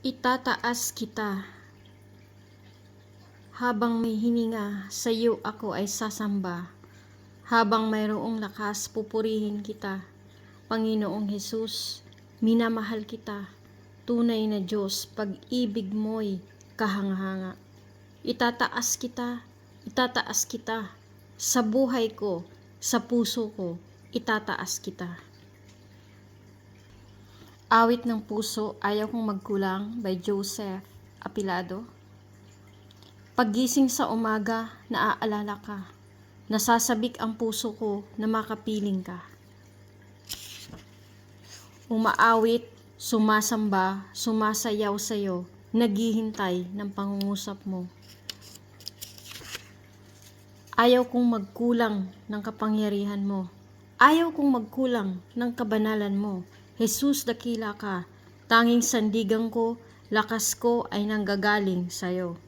Itataas kita. Habang may hininga, sa iyo ako ay sasamba. Habang mayroong lakas, pupurihin kita. Panginoong Hesus, minamahal kita. Tunay na Diyos, pag-ibig mo'y kahangahanga. Itataas kita, itataas kita. Sa buhay ko, sa puso ko, itataas kita. Awit ng puso, ayaw kong magkulang by Joseph Apilado. Paggising sa umaga, naaalala ka. Nasasabik ang puso ko na makapiling ka. Umaawit, sumasamba, sumasayaw sa'yo, naghihintay ng pangungusap mo. Ayaw kong magkulang ng kapangyarihan mo. Ayaw kong magkulang ng kabanalan mo. Jesus, dakila ka. Tanging sandigan ko, lakas ko ay nanggagaling sa'yo.